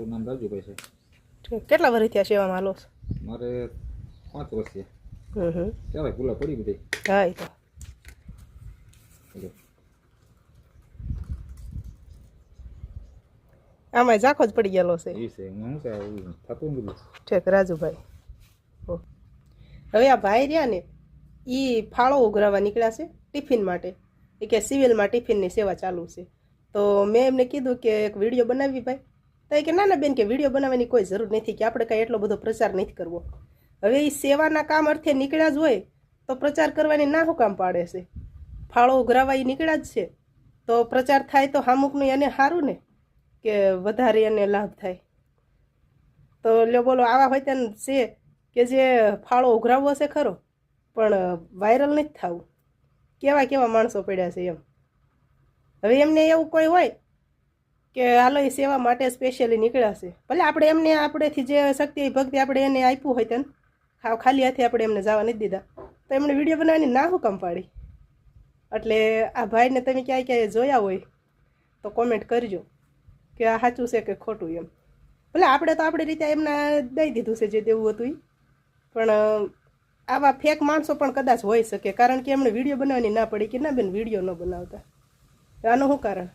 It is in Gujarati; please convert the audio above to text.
મારું નામ રાજુભાઈ છે કેટલા વર્ષ થયા સેવામાં હાલો છો? મારે પાંચ વર્ષ છે ચાલે ભૂલા પડી બધી? હા એ તો આમાં ઝાખો જ પડી ગયેલો છે. એ છે. હું શું થતું બધું. ઠીક. રાજુભાઈ. હવે આ ભાઈ રહ્યા ને એ ફાળો ઉઘરાવા નીકળ્યા છે ટિફિન માટે. એ કે સિવિલમાં ટિફિનની સેવા ચાલુ છે. તો મેં એમને કીધું કે એક વીડિયો બનાવી ભાઈ. તો એ કે ના ના, બેન, કે વીડિયો બનાવવાની કોઈ જરૂર નથી, કે આપણે કાંઈ એટલો બધો પ્રચાર નથી કરવો. હવે એ સેવાના કામ અર્થે નીકળ્યા જ હોય, તો પ્રચાર કરવાની ના કામ પાડે છે? ફાળો ઉઘરાવા એ નીકળ્યા જ છે. તો પ્રચાર થાય તો હામુકનું એને સારું ને, કે વધારે એને લાભ થાય. તો લ્યો, બોલો, આવા હોય તેને છે કે જે ફાળો ઉઘરાવવો છે ખરો, પણ વાયરલ નથી થવું. કેવા કેવા માણસો પડ્યા છે એમ. હવે એમને એવું કોઈ હોય કે હાલો એ સેવા માટે સ્પેશિયલી નીકળ્યા છે. ભલે આપણે એમને આપણેથી જે શક્તિ ભક્તિ આપણે એને આપ્યું હોય તેને ખાવ ખાલી હાથે આપણે એમને જવા નથી દીધા. તો એમણે વીડિયો બનાવવાની ના હું કમ પાડી? એટલે આ ભાઈને તમે ક્યાંય ક્યાંય જોયા હોય, તો કોમેન્ટ કરજો કે આ સાચું છે કે ખોટું એમ. ભલે આપણે તો આપણી રીતે એમને દઈ દીધું છે જે દેવું હતું. પણ આવા ફેક માણસો પણ કદાચ હોઈ શકે. કારણ કે એમણે વીડિયો બનાવવાની ના પડી કે ના બેન વીડિયો ન બનાવતા. આનું શું કારણ?